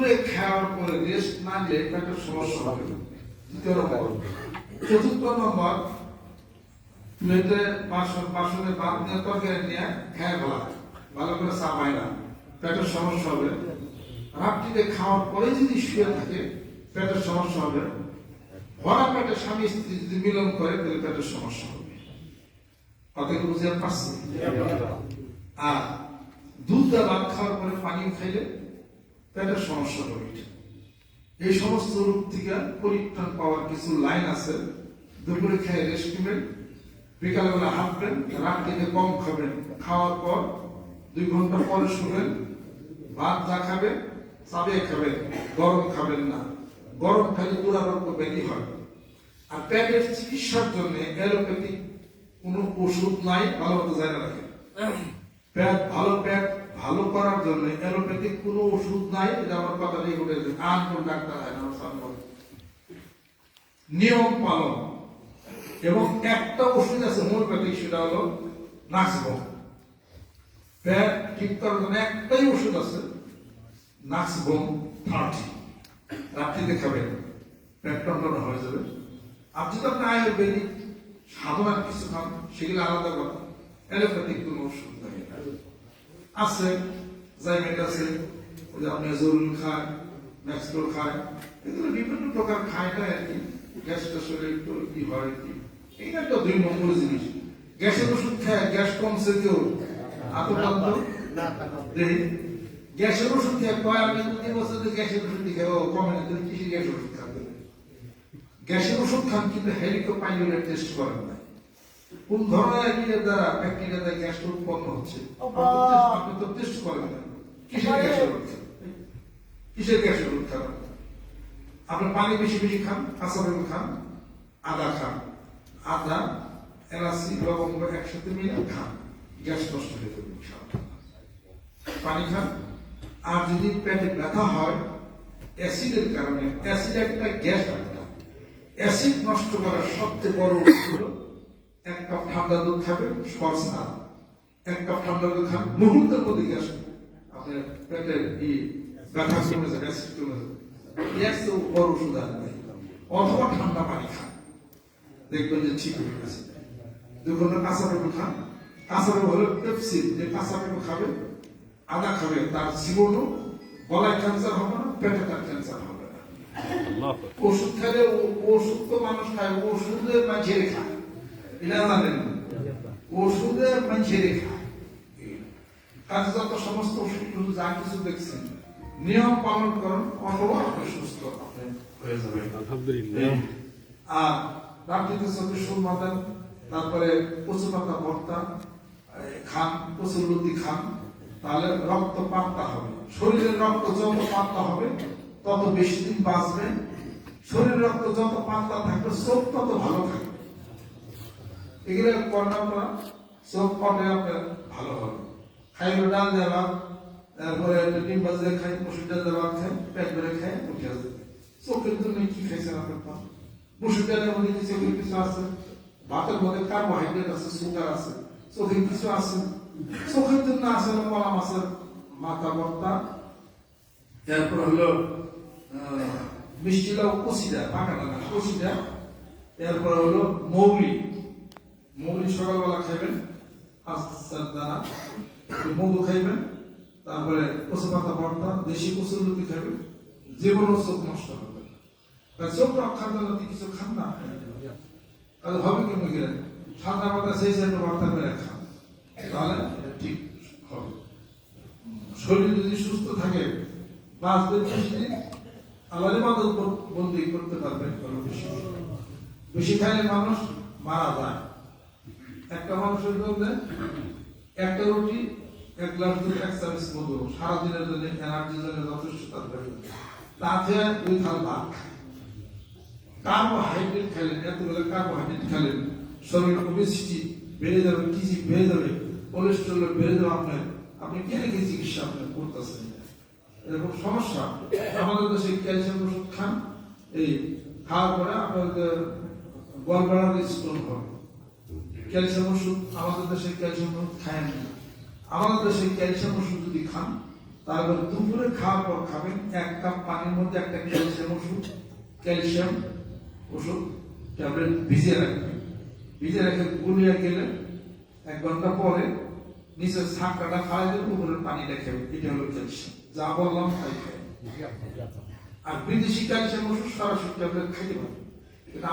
দুপুরে খাওয়ার পরে রেস্ট না নিলে পেটের সমস্যা হবে। দ্বিতীয় নম্বর। চতুর্থ নম্বর বাসন ভাত নিয়ে তরকারি নিয়ে খেয়ে ফেলা। ভালো করে না। পেটের সমস্যা হবে। রাত্রিতে খাওয়ার পরে যদি শুয়ে থাকে পেটের সমস্যা হবে। ভরা পেটে স্বামী স্ত্রী যদি মিলন করে তাহলে পেটের সমস্যা হবে। কি বুঝতে পারছি আর দুধ ভাত খাওয়ার পরে পানি খাইলে পেটের সমস্যা হবে এই সমস্ত রোগ থেকে পরিত্রাণ পাওয়ার কিছু লাইন আছে। দুপুরে খেয়ে রেস্ট নেবেন বিকালবেলা হাঁটবেন রাত্রিতে কম খাবেন। খাওয়ার পর দুই ঘণ্টা পরে শুবেন ভাত যা খাবেন চাবিয়ে খাবেন গরম খাবেন না। গরম খালি দুরারোগ্য ব্যাধি হয়। আর পেটের চিকিৎসার জন্য অ্যালোপ্যাথিক কোনো ওষুধ নাই ভালো মতো জানা রাখেন পেট ভালো পেট ভালো করার জন্য অ্যালোপ্যাথিক কোনো ওষুধ নাই, এটা আমার কথা নেই বলে আর কোন ডাক্তার হয় না নিয়ম পালন। এবং একটা ওষুধ আছে হোমিওপ্যাথিক সেটা হলো নাক্সবম পেট ঠিক করার জন্য একটাই ওষুধ আছে নাক্সবম থার্টি। রাত্রিতে খাবেন, পেট টন্টন হয়ে যাবে। আপনি তো আপনি আয়ুর্বেদিক সাধনার কিছু খান, সেগুলো আলাদা কথা অ্যালোপ্যাথিক কোনো ওষুধ নাই। আছে জাইমেট আছে ওই যে আপনি জরুল খায় ম্যাক্সটোর খায় এগুলো বিভিন্ন প্রকার খায় না আর কি। গ্যাসটা শরীরে একটু কি হয় আর কি। এইটা একটা দুই নম্বর জিনিস। গ্যাসের ওষুধ খায় গ্যাস কমছে কেউ? আতঙ্কান্ত দেই গ্যাসের ওষুধ খেয়ে কয় আমি দুই বছর গ্যাসের ওষুধ খেয়ে কমে না তুমি কিসের গ্যাসের ওষুধ খাবে। গ্যাসের ওষুধ খান কিন্তু হেলিকোপাইলোরের টেস্ট করেন না। কোন ধরনের অ্যাকিডের দ্বারা ব্যাকটেরিয়া গ্যাস উৎপন্ন হচ্ছে? আপনি তো টেস্ট করেন না। কিসের গ্যাসের রোগ কিসের গ্যাসের রোগ আপনি পানি বেশি বেশি খান লেবু খান আদা খান আদা এলাচি লবঙ্গ একসাথে মিলে খান। গ্যাস নষ্ট হয়ে যাবে পানি খান। আর যদি পেটে ব্যথা হয় অ্যাসিডের কারণে অ্যাসিড একটা গ্যাস একটা অ্যাসিড নষ্ট করার সবচেয়ে বড় হলো এক কাপ ঠান্ডা দুধ খাবেন সস না এক কাপ ঠান্ডা দুধ খান মুহূর্তের মধ্যে গ্যাস আপনার পেটের ই ব্যথা কমে যাবে অ্যাসিড কমে যাবে। গ্যাস তো বড় ওষুধ আর অথবা ঠান্ডা পানি খান। দেখবেন যে ঠিক হয়ে গেছে। দুই ঘণ্টা কাঁচা পেঁপে খান। কাঁচা পেঁপে হলো পেপসিন যে কাঁচা পেঁপে খাবে আদা খাবে তার জীবনও গলায় ক্যান্সার হবে না পেটে তার ক্যান্সার হবে না। ওষুধ খেলে ওষুধ তো মানুষ খায় ওষুধের মাঝে খায় এটা জানেন না। ওষুধের মাঝে খায়। কাজে যত সমস্ত ওষুধ যা কিছু দেখছেন নিয়ম পালন করুন অথবা আপনি সুস্থ হয়ে যাবেন। আলহামদুলিল্লাহ। আর রাত্রিতে চব্বিশ মাতেন তারপরে কচু পাতা ভর্তা খান কচুর লুতি খান তাহলে রক্ত পাতলা হবে। শরীরের রক্ত যত পাতলা হবে তত বেশি দিন বাঁচবে। শরীরের রক্ত যত পাতলা থাকবে চোখ তত ভালো থাকবে। এগুলো করেন আপনারা চোখ পাবে আপনার ভালো হবে। খাইলে ডাল দেওয়া তারপরে ডিম বাজে খাই, মসুর ডাল দেওয়া খাই, পেট ভরে খাই, উঠে আসবে চোখের জন্য কি খাইছেন আপনার? মসুর ডালের মধ্যে কিছু কিছু আছে? ভাতের মধ্যে কার্বোহাইড্রেট আছে সুগার আছে। চোখে কিছু আছে? চোখের জন্য আছে কলা মাছের মাথা ভর্তা তারপর হলো মিষ্টি লাউ কচিটা পাকা না কচিটা এরপর হলো মৌলি মৌলি সকালবেলা খাইবেন, পাঁচ দানা, একটু মধু খাইবেন, তারপরে কচু পাতা ভর্তা, দেশি কচুর লুটি খাইবেন কোনো চোখ নষ্ট হবে চোখ রক্ষার জন্য কিছু খান না? তাহলে হবে কেন গেলেন ঠান্ডা মাথা সেই সাইডে ভর্তা করে খান। তাহলে ঠিক হবে। শরীর যদি সুস্থ থাকে বাঁচবেন বেশি দিন আল্লাহ বন্দি করতে পারবেন কোনো বেশি। বেশি খাইলে মানুষ মারা যায়। একটা মানুষের জন্য একটা রুটি, এক গ্লাস দুধ, এক চামচ মধু। সারাদিনের জন্য এনার্জির জন্য যথেষ্ট তার তাতে দুই থাল ভাত। কার্বোহাইড্রেট খেলেন এতগুলো কার্বোহাইড্রেট খেলেন শরীর ওবেসিটি বেড়ে যাবে কিজি বেড়ে যাবে কোলেস্ট্রল বেড়ে যাবে আপনার, আপনি কে রেখে চিকিৎসা আপনি করতেছেন? এরকম সমস্যা। আমাদের দেশে ক্যালসিয়াম ওষুধ খান, এই খাওয়ার পরে আপনাদের গলবাড়ার স্টোন হবে ক্যালসিয়াম ওষুধ আমাদের দেশে ক্যালসিয়াম ওষুধ খায় না। আমাদের দেশে ক্যালসিয়াম ওষুধ যদি খান তারপর দুপুরে খাওয়ার পর খাবেন এক কাপ পানির মধ্যে একটা ক্যালসিয়াম ওষুধ ক্যালসিয়াম ওষুধ ট্যাবলেট ভিজিয়ে রাখবেন। ভিজিয়ে রেখে গুলিয়ে গেলে এক ঘণ্টা পরে নিচের ছাঁকটা খাওয়া দেবেন উপরের পানিটা খাবেন এটা হলো ক্যালসিয়াম যা বললাম তাই খাবেন আর বিদেশি ক্যালসিয়াম ওষুধ সরাসরি ট্যাবলেট খাইতে পারে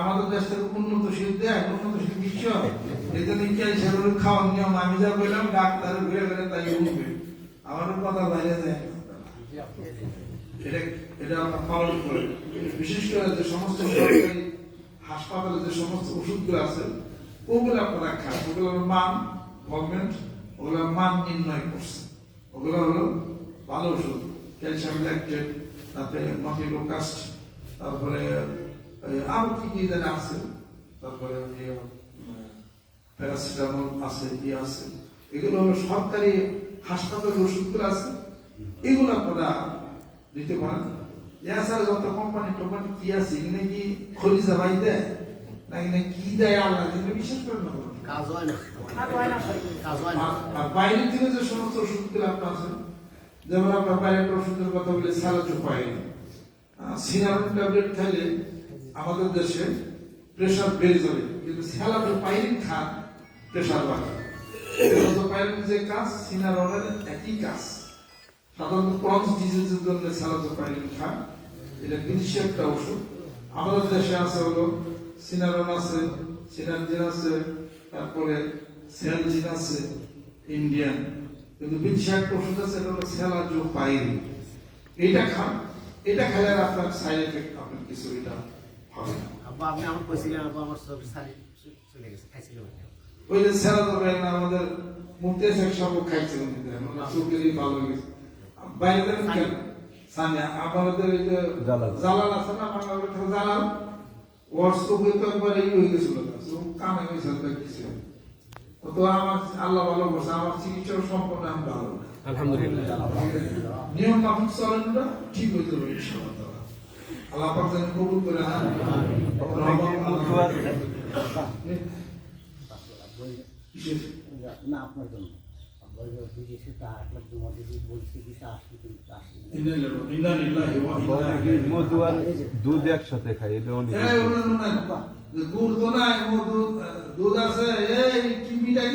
আমাদের দেশ থেকে উন্নতশীল দেয় উন্নতশীল বিশ্ব। জন্য ক্যালসিয়াম ওষুধ খাওয়ার নিয়ম, আমি যা বললাম, ডাক্তার ঘুরে ঘুরে তাই উঠবে আমারও কথা বাইরে যায় এটা এটা যে সমস্ত হাসপাতালে যে সমস্ত ওষুধগুলো আছে, ওগুলো আপনারা খান। ওগুলোর মান, গভর্নমেন্ট ওগুলোর মান নির্ণয় করছে। ওগুলো হলো ভালো ওষুধ। ক্যালসিয়াম তারপরে আরও কি কি যেন আছে। তারপরে প্যারাসিটামল আছে কি আছে। এগুলো হলো সরকারি হাসপাতালের ওষুধগুলো আছে। এগুলো আপনারা দিতে পারেন। এছাড়া যত কোম্পানি টোম্পানি কি আছে এখানে কি খলিজা ভাই দেয়? নাকি না কি দেয় আল্লাহ এগুলো বিশ্বাস করেন না? কাজ হয় না। কাজ হয় না আর- আর বাইরে থেকে যে সমস্ত ওষুধগুলো আপনার আছে যেমন আপনার বাইরের ওষুধের কথা বলে স্যালাচো পাইন সিনারন ট্যাবলেট খাইলে আমাদের দেশে প্রেশার বেড়ে যাবে কিন্তু স্যালাচো পাইন, খান প্রেশার বাড়ে। পাইন যে কাজ সিনারনের একই কাজ। সাধারণত ক্রস ডিজিজের জন্য স্যালাচো পাইন, খান। এটা বিদেশি একটা ওষুধ। আমাদের দেশে আছে হলো সিনারন আছে সিনারজিন আছে, তারপরে সেলজিন আছে, ইন্ডিয়ান। কিন্তু বিদেশি একটা ওষুধ আছে, এটা হলো সেলাজো পাইরি এটা খান, এটা খেলে আপনার সাইড এফেক্ট, আপনার কিছু এটা আব্বা আপনি আমার কইছিলেন আব্বা আমার সব সারি চলে গেছে খাইছিল ওই যে সেলাজো পাইরি না আমাদের মুক্তি শেখ সাহেব খাইছিলেন চোখেরই ভালো গেছে। বাইরে থেকে কেন? সানিয়া আপনাদের এই যে জালাল। জালাল আছে না বাংলাদেশের জালাল? ওর চোখে তো একবার এই হয়ে গেছিল কানে হয়েছিল কিছু তো আমার আল্লাহ ভালো বসে আমার চিকিৎসা সম্পূর্ণ আমি ভালো। আলহামদুলিল্লাহ। নিয়ম মাফিক চলেন ঠিক ইনশাআল্লাহ। আল্লাহ পাক যেন কবুল করে না দুধ একসাথে খাই গুড় তো নাই দুধ আছে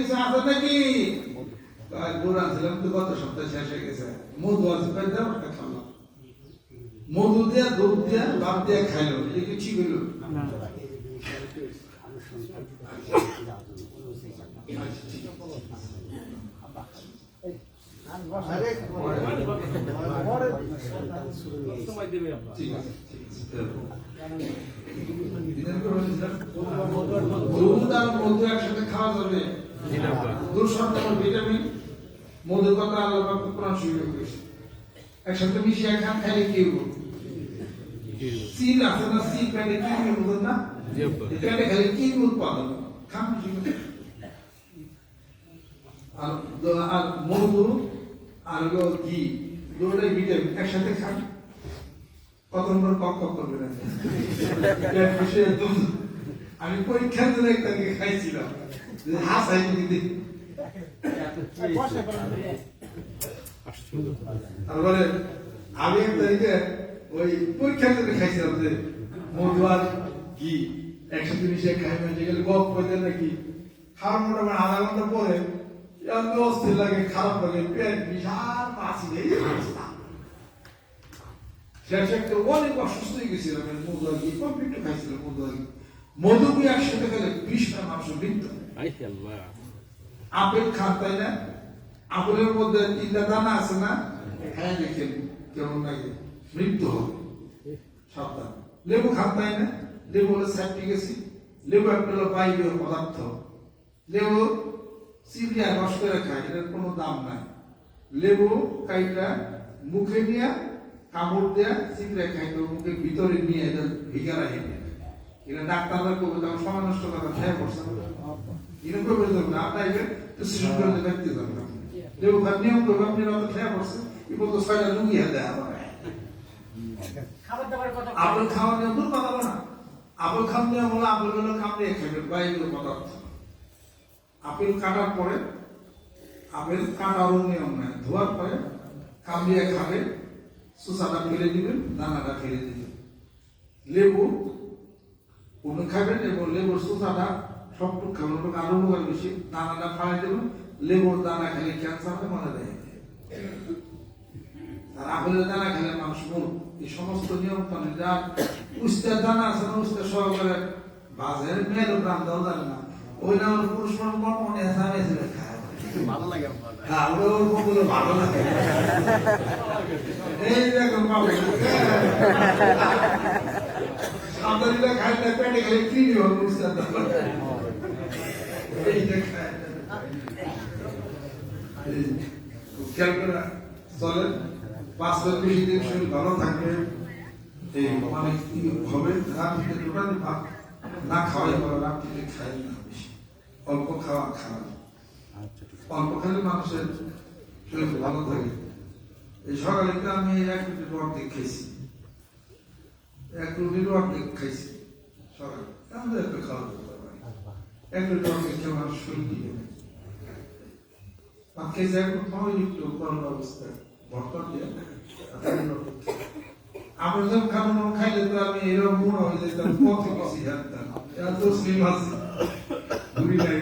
আছে নাকি গুড় আনছিলাম তো গত সপ্তাহে শেষ হয়ে গেছে মধু আছে মধু দিয়া, দুধ দিয়া, ভাত দিয়া খাইলো। এটা কি ঠিক হইল? শুরু একসাথে খাওয়া যাবে। ভিটামিন। মধু কথা পাক কোরআন শরীফে করেছে একসাথে মিশিয়ে খান খাইলে কি হইব সিন আছে না সিন পেটে কি না। কি খান আর আর ঘি ভিটামিন একসাথে খান। কত নম্বর কক কক করবে না। আমি পরীক্ষার জন্য একটা দিকে খাইছিলাম। হাসাই দিদি তারপরে আমি এক তারিখে ওই পরীক্ষার জন্য খাইছিলাম যে মধু আর ঘি একসাথে মিশিয়ে খাই মেশে গেলে গপ করে নাকি? খাওয়ার মোটামুটি আধা ঘণ্টা পরে অস্থির লাগে খারাপ লাগে পেট বিশাল নেই শেষে একটা অনেক অসুস্থ হয়ে গেছিলাম আমি মধু আর ঘি কমপ্লিট খাইছিলাম মধু আর মধু কি একসাথে খেলে বিশটা মাংস বৃদ্ধ। আপেল খান তাই না? আপেলের মধ্যে তিনটা দানা আছে না হ্যাঁ দেখেন কেমন লাগে মৃত্যু হবে। সাবধান। লেবু খান তাই না? লেবু হলো অ্যাসিড লেবু একটা হলো বায়বীয় পদার্থ। লেবু চিবিয়া রস করে খায় এটার কোনো দাম নাই। লেবু কাইটা মুখে নিয়ে কামড় দেয়া চিবড়ে খাইতে হবে, মুখের ভিতরে নিয়ে এটা ভিগারা হেঁটে এটা ডাক্তাররা করবে তখন সময় নষ্ট করা খেয়ে পড়ছে এরকম না আপনার করে দেখতে করবে আপনি অত খেয়ে পড়ছে এই বলতো ছয়টা লুকিয়ে দেয় আমার আপেল খাওয়া নিয়ম দূর কথা না আপেল খাওয়ার নিয়ম হলো আপেলগুলো কামড়ে খাবে বাইরের পদার্থ আপেল কাটার পরে আপেল কাটারও নিয়ম নাই ধোয়ার পরে কামড়িয়ে খাবে সুসাটা ফেলে দিবেন দানাটা ফেলে দিবেন লেবু উনি খাবেন এবং লেবুর সুসাটা সবটুকু খাবেন আরও বেশি দানাটা ফালাই দেবেন লেবুর দানা খেলে ক্যান্সার হয় মনে দেয় আর আপেলের দানা খেলে মানুষ মরু এই সমস্ত নিয়ম কানুন যা উস্তের দানা আছে না উস্তের সহকারে বাজারে মেয়ের দাম দাও জানে না। ওই না ওর পুরুষ মানুষ মন মনে আছে আমি এসে খায়। ভালো লাগে হ্যাঁ ওর ওর ভালো লাগে। এই দেখো বাবু সামদারিটা খাই না পেটে খালি কিনি হল উস্তের দানা। এই খায়। এই খেয়াল করে চলেন পাঁচ বেশি দিন শরীর ভালো থাকবে এই মানে কি হবে রাত্রিতে টোটালি ভাত না খাওয়াই ভালো রাত্রিতে খাই না বেশি অল্প খাওয়া খাওয়া অল্প খেলে মানুষের শরীর ভালো থাকে এই সকালে তো আমি এক রুটির অর্ধেক খাইছি এক রুটির অর্ধেক খাইছি সকালে আমাদের একটা খাওয়া পারে এক রুটির অর্ধেক খেয়ে আমার শরীর দিয়ে একটু করোনা অবস্থায় ভর্তা দিয়ে আমরা যখন খাব খাইলে তো আমি এরকম মনে হয়ে যেতাম কত বেশি জানতাম এরা তো স্লিম আছে। ঘুরি নাই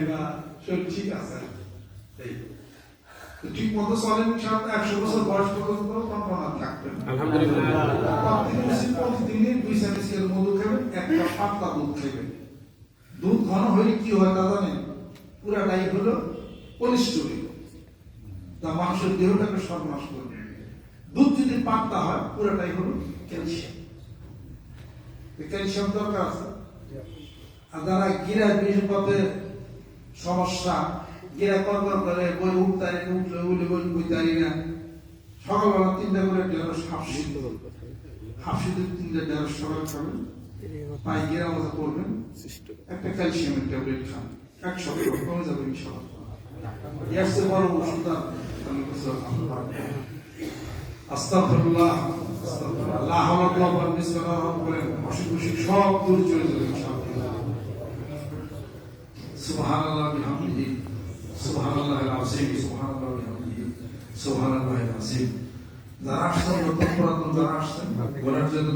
সব ঠিক আছে। ঠিক মতো চলেন একশো বছর বয়স পর্যন্ত কল্পনা প্রতিদিন প্রতিদিনই দুই সেমিস্টার মধু খাবেন একটা পাতলা দুধ খাবেন। দুধ ঘন হলে কি হয় তা জানেন? পুরাটাই হলো কোলেস্টোরিন তা মানুষের দেহটাকে সর্বনাশ করবে দুধ যদি পাতলা হয়, পুরোটাই হলো ক্যালসিয়াম। ক্যালসিয়াম দরকার আছে? আর যারা গিরা বিষপথে সমস্যা, গিরা কর্কর করে বই উঠতারি উঠলে উঠলে বই বুঝতারি না। সকালবেলা তিনটা করে ঢেঁড়স হাফ সিদ্ধ হাফ সিদ্ধ তিনটা ঢেঁড়স সকালে খাবেন। পায়ে গিরা মজা করবেন। একটা ক্যালসিয়ামের ট্যাবলেট খান। এক সপ্তাহ কমে যাবে ইনশাআল্লাহ। চেয়ে বড় আর আমি কিছু আস্তাগফিরুল্লাহ ওয়ালা কুওয়াতা ইল্লা বিল্লাহ অসুখ বিসুখ সব দূর চলে যাবে সুবহানাল্লাহ বিহামদিহি, সুবহানাল্লাহিল আযীম, সুবহানাল্লাহ বিহামদিহি, সুবহানাল্লাহিল আযীম। যারা আসছেন নতুন পুরাতন যারা আসছেন, বলার জন্য